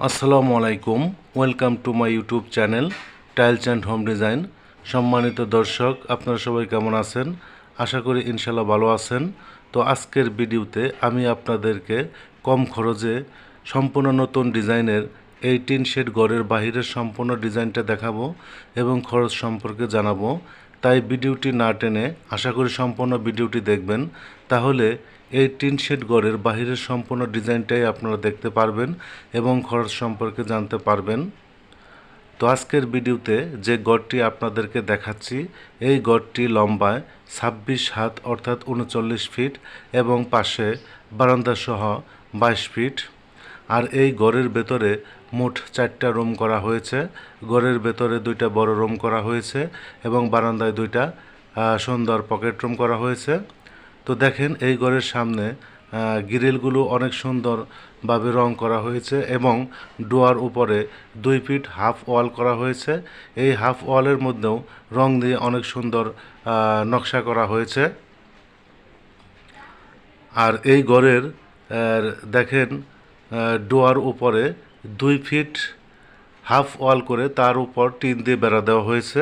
আসসালামু আলাইকুম, welcome to my YouTube channel tiles and home design. সম্মানিত দর্শক, আপনারা সবাই কেমন আছেন? আশা করি ইনশাল্লাহ ভালো আছেন। তো আজকের ভিডিওতে আমি আপনাদেরকে কম খরচে সম্পূর্ণ নতুন ডিজাইনের এই টিন শেড ঘরের বাহিরের সম্পূর্ণ ডিজাইনটা দেখাবো এবং খরচ সম্পর্কে জানাব। তাই ভিডিওটি না টেনে আশা করি সম্পূর্ণ ভিডিওটি দেখবেন। তাহলে এই টিন শেড ঘরের বাহিরের সম্পূর্ণ ডিজাইনটাই আপনারা দেখতে পারবেন এবং খরচ সম্পর্কে জানতে পারবেন। তো আজকের ভিডিওতে যে গড়টি আপনাদেরকে দেখাচ্ছি, এই গড়টি লম্বায় ছাব্বিশ হাত অর্থাৎ উনচল্লিশ ফিট এবং পাশে বারান্দা সহ বাইশ ফিট। আর এই গড়ের ভেতরে মোট চারটা রুম করা হয়েছে। গড়ের ভেতরে দুইটা বড় রুম করা হয়েছে এবং বারান্দায় দুইটা সুন্দর পকেট রুম করা হয়েছে। তো দেখেন এই ঘরের সামনে গ্রিলগুলো অনেক সুন্দরভাবে রং করা হয়েছে এবং ডোয়ার উপরে দুই ফিট হাফ ওয়াল করা হয়েছে। এই হাফ ওয়ালের মধ্যেও রং দিয়ে অনেক সুন্দর নকশা করা হয়েছে। আর এই ঘরের দেখেন ডোয়ার উপরে দুই ফিট হাফ ওয়াল করে তার উপর টিন দিয়ে বেড়া দেওয়া হয়েছে।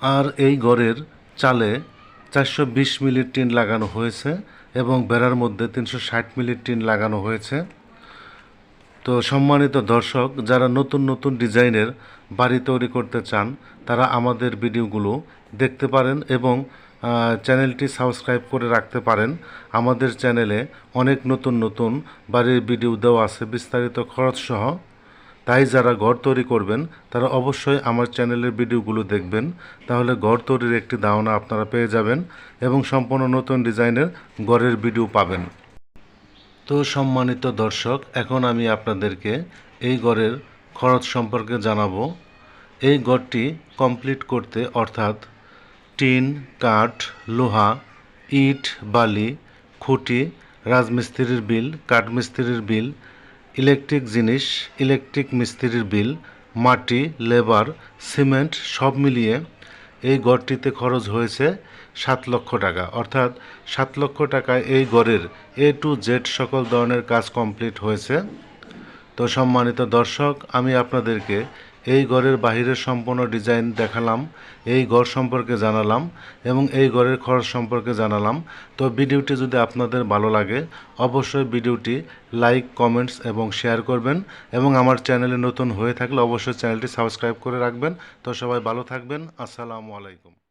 আর এই ঘরের চালে চারশো বিশ মিলির টিন লাগানো হয়েছে এবং বেড়ার মধ্যে তিনশো ষাট মিলির টিন লাগানো হয়েছে। তো সম্মানিত দর্শক, যারা নতুন নতুন ডিজাইনের বাড়ি তৈরি করতে চান, তারা আমাদের ভিডিওগুলো দেখতে পারেন এবং চ্যানেলটি সাবস্ক্রাইব করে রাখতে পারেন। আমাদের চ্যানেলে অনেক নতুন নতুন বাড়ির ভিডিও দেওয়া আছে, বিস্তারিত খরচ সহ। তাই যারা ঘর তৈরি করবেন, তারা অবশ্যই আমার চ্যানেলের ভিডিওগুলো দেখবেন। তাহলে ঘর তৈরির একটি ধারণা আপনারা পেয়ে যাবেন এবং সম্পূর্ণ নতুন ডিজাইনের ঘরের ভিডিও পাবেন। তো সম্মানিত দর্শক, এখন আমি আপনাদেরকে এই ঘরের খরচ সম্পর্কে জানাব। এই ঘরটি কমপ্লিট করতে অর্থাৎ টিন, কাঠ, লোহা, ইট, বালি, খুঁটি, রাজমিস্ত্রির বিল, কাঠমিস্ত্রির বিল ইলেকট্রিক জিনিস, ইলেকট্রিক মিস্ত্রির বিল, মাটি, লেবার, সিমেন্ট সব মিলিয়ে এই গড়টিতে খরচ হয়েছে সাত লক্ষ টাকা। অর্থাৎ সাত লক্ষ টাকায় এই গড়ের এ টু জেড সকল ধরনের কাজ কমপ্লিট হয়েছে। তো সম্মানিত দর্শক, আমি আপনাদেরকে এই ঘরের বাহিরের সম্পূর্ণ ডিজাইন দেখালাম, এই ঘর সম্পর্কে জানালাম এবং এই ঘরের খরচ সম্পর্কে জানালাম। তো ভিডিওটি যদি আপনাদের ভালো লাগে, অবশ্যই ভিডিওটি লাইক, কমেন্টস এবং শেয়ার করবেন এবং আমার চ্যানেলে নতুন হয়ে থাকলে অবশ্যই চ্যানেলটি সাবস্ক্রাইব করে রাখবেন। তো সবাই ভালো থাকবেন। আসসালামু আলাইকুম।